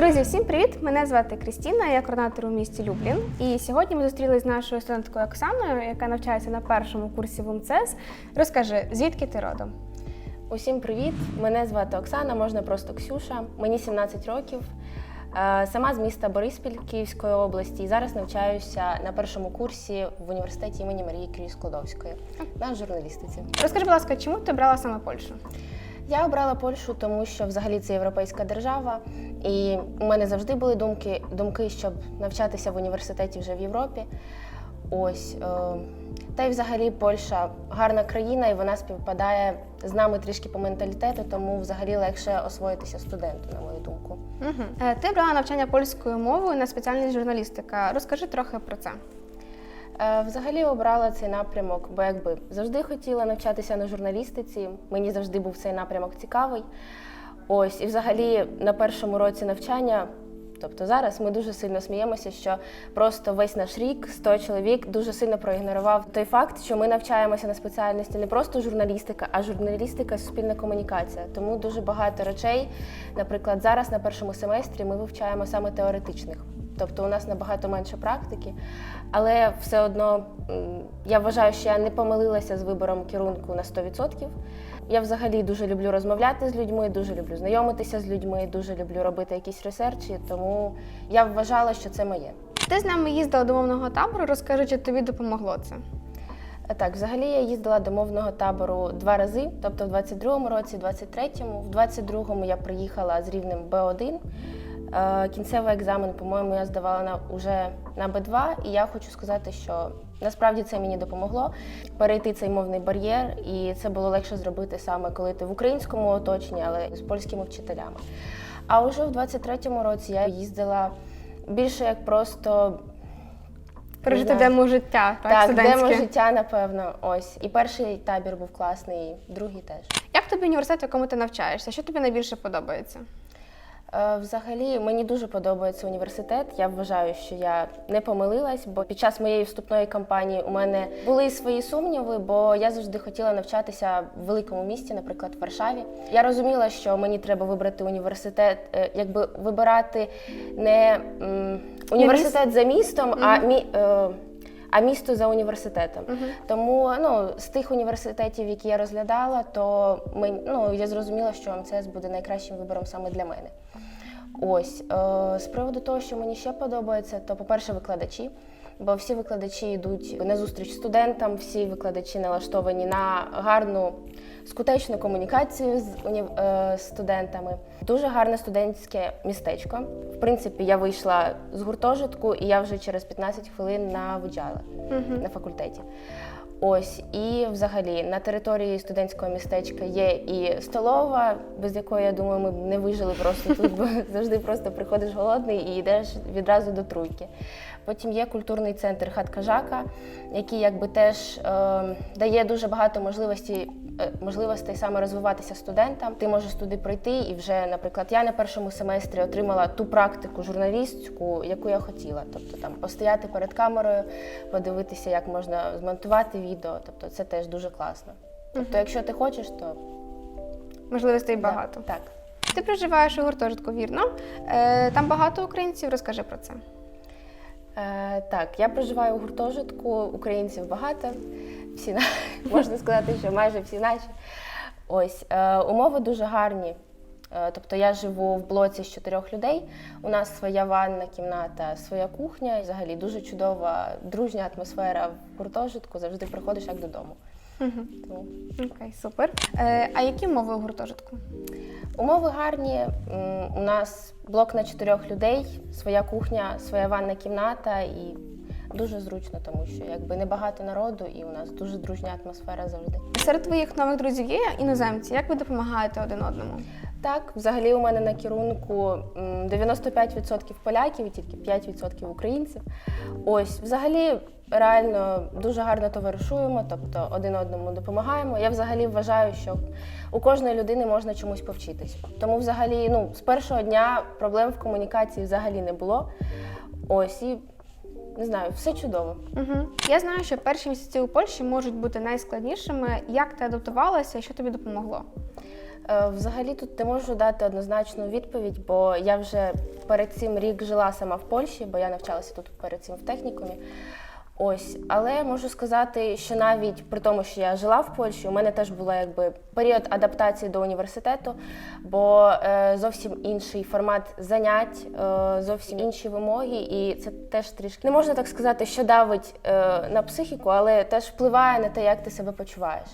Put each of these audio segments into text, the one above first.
Друзі, всім привіт! Мене звати Крістіна, я координатор у місті Люблін. І сьогодні ми зустрілися з нашою студенткою Оксаною, яка навчається на першому курсі в УМЦЕС. Розкажи, звідки ти родом? Усім привіт! Мене звати Оксана, можна просто Ксюша. Мені 17 років. Е, Сама з міста Бориспіль Київської області і зараз навчаюся на першому курсі в університеті імені Марії Крій Складовської на журналістиці. Розкажи, будь ласка, чому ти обрала саме Польщу? Я обрала Польщу, тому що взагалі це європейська держава, і у мене завжди були думки, думки, щоб навчатися в університеті вже в Європі. Ось е, та й взагалі Польща гарна країна, і вона співпадає з нами трішки по менталітету, тому взагалі легше освоїтися студенту, на мою думку. Угу. Ти обрала навчання польською мовою на спеціальність журналістика. Розкажи трохи про це. Е, Взагалі обрала цей напрямок, бо якби завжди хотіла навчатися на журналістиці. Мені завжди був цей напрямок цікавий. Ось, і взагалі на першому році навчання, тобто зараз ми дуже сильно сміємося, що просто весь наш рік 100 чоловік дуже сильно проігнорував той факт, що ми навчаємося на спеціальності не просто журналістика, а журналістика суспільна комунікація. Тому дуже багато речей, наприклад, зараз на першому семестрі ми вивчаємо саме теоретичних. Тобто у нас набагато менше практики, але все одно я вважаю, що я не помилилася з вибором керунку на 100%. Я взагалі дуже люблю розмовляти з людьми, дуже люблю знайомитися з людьми, дуже люблю робити якісь ресерчі, тому я вважала, що це моє. Ти з нами їздила до мовного табору. Розкажи, чи тобі допомогло це? Е, Так, взагалі я їздила до мовного табору два рази, тобто в 22-му році, 23-му. В 22-му я приїхала з рівнем Б1. Е, Кінцевий екзамен, по-моєму, я здавала на уже на Б2, і я хочу сказати, що насправді це мені допомогло перейти цей мовний бар'єр, і це було легше зробити саме коли ти в українському оточенні, але з польськими вчителями. А уже в 23-му році я їздила більше як просто Пережити знаю. демо життя, так, так, демо життя, напевно. Ось. І перший табір був класний, і другий теж. Як тобі університет, в якому ти навчаєшся? Що тобі найбільше подобається? Е, Взагалі, мені дуже подобається університет. Я вважаю, що я не помилилась, бо під час моєї вступної кампанії у мене були свої сумніви, бо я завжди хотіла навчатися в великому місті, наприклад, в Варшаві. Я розуміла, що мені треба вибрати університет, е, якби вибирати не університет за містом, а мі. е, А місто за університетом. Тому ну, з тих університетів, які я розглядала, то ми, ну, я зрозуміла, що МЦС буде найкращим вибором саме для мене. Ось е, з приводу того, що мені ще подобається, то, по-перше, викладачі. Бо всі викладачі йдуть на зустріч студентам, всі викладачі налаштовані на гарну скутечну комунікацію з уні- е, студентами. Дуже гарне студентське містечко. В принципі, я вийшла з гуртожитку, і я вже через 15 хвилин навчала на факультеті. Ось і взагалі на території студентського містечка є і столова, без якої я думаю, ми б не вижили просто тут, бо завжди просто приходиш голодний і йдеш відразу до труйки. Потім є культурний центр Хаткажака, який якби теж е, дає дуже багато можливостей, е, можливостей саме розвиватися студентам. Ти можеш туди прийти, і вже, наприклад, я на першому семестрі отримала ту практику журналістську, яку я хотіла. Тобто там постояти перед камерою, подивитися, як можна змонтувати відео. Тобто це теж дуже класно. Тобто, якщо ти хочеш, то Можливостей багато. так. Ти проживаєш у гуртожитку, вірно? Е, там багато українців. Розкажи про це. Е, так, я проживаю у гуртожитку, українців багато. Всі на- можна сказати, що майже всі наші. Ось е, умови дуже гарні. Е, Тобто я живу в блоці з чотирьох людей. У нас своя ванна кімната, своя кухня. І взагалі дуже чудова, дружня атмосфера в гуртожитку. Завжди приходиш як додому. Тому Окей, супер. Е, а які мови у гуртожитку? Умови гарні. У нас блок на чотирьох людей, своя кухня, своя ванна кімната і дуже зручно, тому що якби небагато народу, і у нас дуже дружня атмосфера завжди. Серед твоїх нових друзів є іноземці. Як ви допомагаєте один одному? Так, взагалі у мене на керунку 95% поляків і тільки 5% українців. Ось, взагалі, реально дуже гарно товаришуємо, тобто один одному допомагаємо. Я взагалі вважаю, що у кожної людини можна чомусь повчитись. Тому, взагалі, ну, з першого дня проблем в комунікації взагалі не було. Ось і не знаю, все чудово. Угу. Я знаю, що перші місяці у Польщі можуть бути найскладнішими. Як ти адаптувалася що тобі допомогло? Е, Взагалі тут не можу дати однозначну відповідь, бо я вже перед цим рік жила сама в Польщі, бо я навчалася тут перед цим в технікумі. Ось, але можу сказати, що навіть при тому, що я жила в Польщі, у мене теж була якби період адаптації до університету, бо е, зовсім інший формат занять, е, зовсім інші вимоги, і це теж трішки не можна так сказати, що давить е, на психіку, але теж впливає на те, як ти себе почуваєш.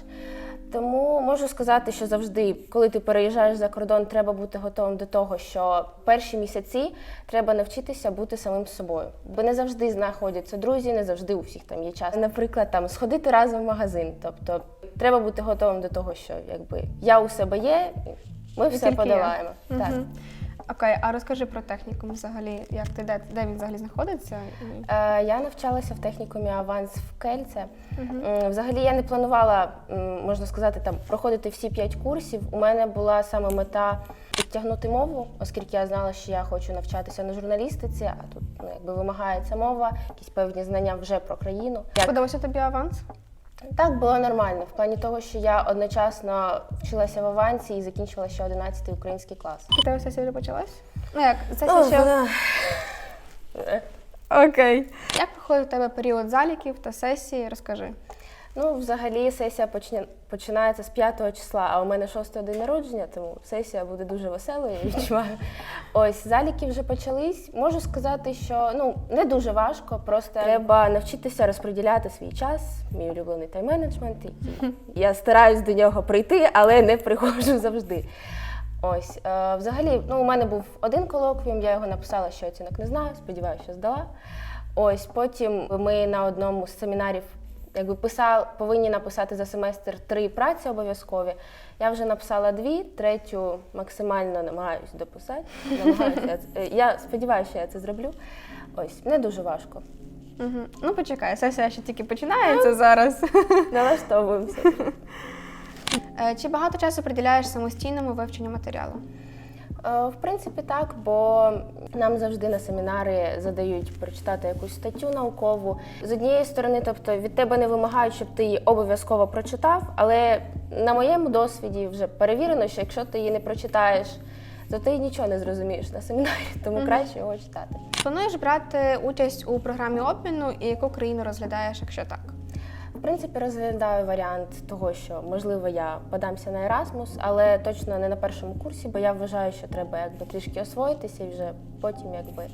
Тому можу сказати, що завжди, коли ти переїжджаєш за кордон, треба бути готовим до того, що перші місяці треба навчитися бути самим собою. Бо не завжди знаходяться друзі, не завжди у всіх там є час. Наприклад, там сходити разом в магазин. Тобто треба бути готовим до того, що якби я у себе є, ми все тільки є. подолаємо. Так. Мгм. Окей, а розкажи про технікум взагалі, як ти де, де він взагалі знаходиться? Е, Я навчалася в технікумі Аванс в Кельце. М, Взагалі я не планувала, можна сказати, там проходити всі п'ять курсів. У мене була саме мета підтягнути мову, оскільки я знала, що я хочу навчатися на журналістиці, а тут ну, якби вимагається мова, якісь певні знання вже про країну. Як Подобався тобі аванс? Так було нормально, в плані того, що я одночасно вчилася в авансі і закінчила ще 11 український клас. І тебе сесія вже почалась? Ну як, сесія ще... вона- Окей. Як проходить у тебе період заліків та сесії? Розкажи. Ну, взагалі, сесія почне, починається з 5 числа, а у мене 6 день народження, тому сесія буде дуже веселою, я відчуваю. Ось, заліки вже почались. Можу сказати, що ну, не дуже важко, просто треба навчитися розподіляти свій час, мій улюблений тайм-менеджмент. Я стараюсь до нього прийти, але не приходжу завжди. Ось, е, взагалі, ну, у мене був один колоквіум, я його написала, що оцінок не знаю, сподіваюся, що здала. Ось потім ми на одному з семінарів якби писав, повинні написати за семестр три праці обов'язкові. Я вже написала дві, третю максимально намагаюсь дописати. Намагаюся, я сподіваюся, що я це зроблю. Ось, не дуже важко. Угу. Ну почекай, сесія ще тільки починається зараз. Налаштовуємося. Е, Чи багато часу приділяєш самостійному вивченню матеріалу? Е, В принципі, так, бо нам завжди на семінари задають прочитати якусь статтю наукову. З однієї сторони, тобто від тебе не вимагають, щоб ти її обов'язково прочитав, але на моєму досвіді вже перевірено, що якщо ти її не прочитаєш, то ти нічого не зрозумієш на семінарі, тому краще його читати. Плануєш брати участь у програмі обміну і яку країну розглядаєш, якщо так? Принципі, розглядаю варіант того, що можливо я подамся на Erasmus, але точно не на першому курсі, бо я вважаю, що треба якби трішки освоїтися і вже потім якби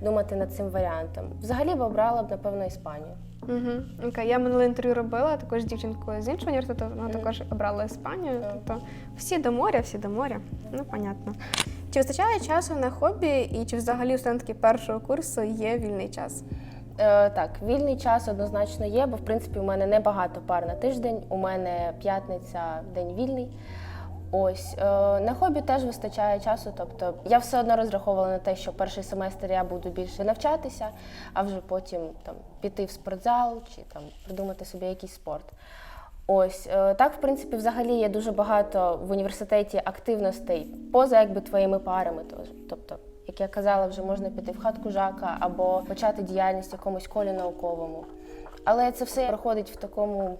думати над цим варіантом. Взагалі б обрала б напевно Іспанію. Угу. Окей, я минуле інтерв'ю робила також дівчинкою з іншого університету, вона також обрала Іспанію. Так. Тобто всі до моря, всі до моря. Ну, понятно. Чи вистачає часу на хобі, і чи взагалі у студентки першого курсу є вільний час? Е, так, вільний час однозначно є, бо в принципі у мене небагато пар на тиждень. У мене п'ятниця день вільний. Ось е, на хобі теж вистачає часу. Тобто я все одно розраховувала на те, що перший семестр я буду більше навчатися, а вже потім там піти в спортзал чи там придумати собі якийсь спорт. Ось е, так, в принципі, взагалі є дуже багато в університеті активностей поза якби твоїми парами. Тобто, як я казала, вже можна піти в хатку жака або почати діяльність в якомусь колі науковому. Але це все проходить в такому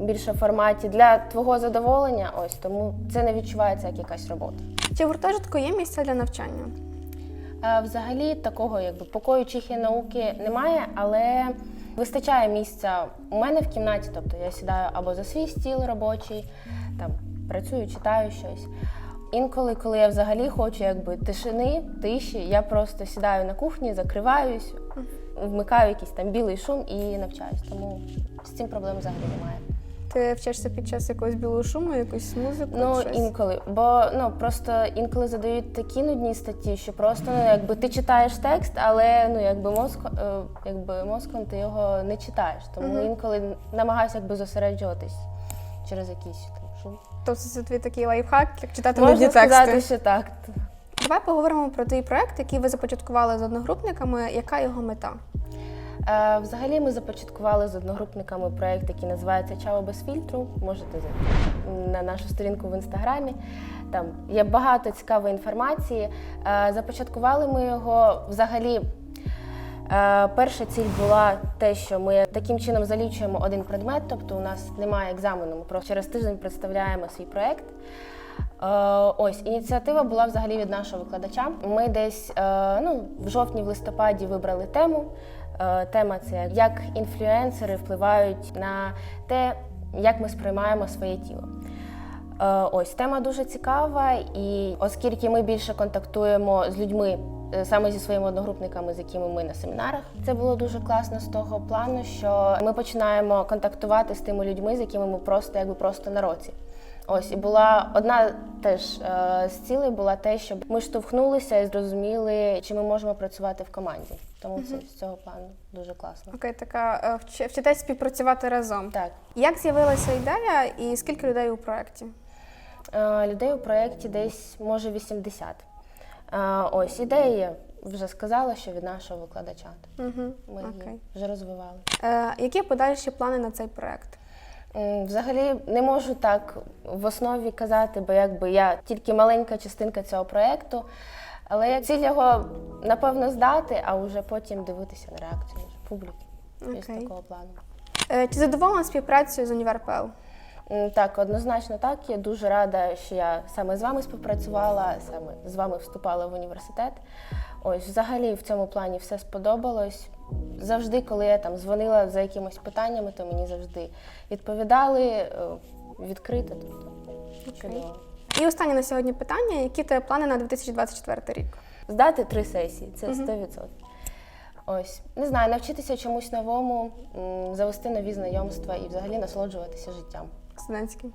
більше форматі для твого задоволення. Ось тому це не відчувається як якась робота. Чи в гуртожитку є місця для навчання? Взагалі такого якби покою чихи науки немає, але вистачає місця у мене в кімнаті. Тобто я сідаю або за свій стіл робочий, там працюю, читаю щось. Інколи, коли я взагалі хочу якби тишини, тиші, я просто сідаю на кухні, закриваюсь, вмикаю якийсь там білий шум і навчаюсь. Тому з цим проблем взагалі немає. Ти вчишся під час якогось білого шуму, якусь музику? Ну щось? інколи, бо ну просто інколи задають такі нудні статті, що просто ну якби ти читаєш текст, але ну якби мозк, е, якби мозком ти його не читаєш. Тому інколи намагаюся якби зосереджуватись через якийсь там шум. Тобто це твій такий лайфхак, як читати Можна нудні тексти. сказати, що так. Давай поговоримо про твій проект, який ви започаткували з одногрупниками. Яка його мета? Е, Взагалі ми започаткували з одногрупниками проєкт, який називається Чао без фільтру. Можете зайти на нашу сторінку в інстаграмі. Там є багато цікавої інформації. Е, Започаткували ми його взагалі. Е, Перша ціль була те, що ми таким чином залічуємо один предмет, тобто у нас немає екзамену, ми просто через тиждень представляємо свій проєкт. Е, ось ініціатива була взагалі від нашого викладача. Ми десь е, ну, в жовтні, в листопаді вибрали тему. Тема це як інфлюенсери впливають на те, як ми сприймаємо своє тіло. Е, Ось тема дуже цікава, і оскільки ми більше контактуємо з людьми е, саме зі своїми одногрупниками, з якими ми на семінарах, це було дуже класно з того плану, що ми починаємо контактувати з тими людьми, з якими ми просто якби просто на році. Ось і була одна теж е, з цілей була те, щоб ми штовхнулися і зрозуміли, чи ми можемо працювати в команді. Тому це з цього плану дуже класно. Окей, така вчитесь співпрацювати разом. Так. Як з'явилася ідея і скільки людей у проєкті? Е, Людей у проєкті десь може 80. Е, Ось ідея є, вже сказала, що від нашого викладача. Угу. Ми її вже розвивали. Е, які подальші плани на цей проєкт? Взагалі не можу так в основі казати, бо якби я тільки маленька частинка цього проєкту. Але ціль його напевно здати, а вже потім дивитися на реакцію публіки. Окей. такого плану. Е, чи задоволена співпрацею з УніверПЛ? М, Так, однозначно так. Я дуже рада, що я саме з вами співпрацювала, саме з вами вступала в університет. Ось, взагалі в цьому плані все сподобалось. Завжди, коли я там дзвонила за якимось питаннями, то мені завжди відповідали е, відкрито. Тобто чудово. І останнє на сьогодні питання: які тебе плани на 2024 рік? Здати три сесії це 100%. Ось не знаю, навчитися чомусь новому, завести нові знайомства і взагалі насолоджуватися життям. Студентським.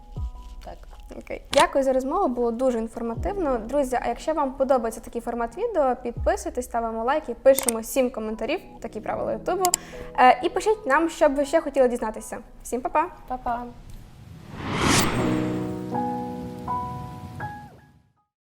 Так. Окей. Дякую за розмову, було дуже інформативно. Друзі, а якщо вам подобається такий формат відео, підписуйтесь, ставимо лайки, пишемо сім коментарів, такі правила Ютубу. Е, і пишіть нам, що б ви ще хотіли дізнатися. Всім па-па! Па-па!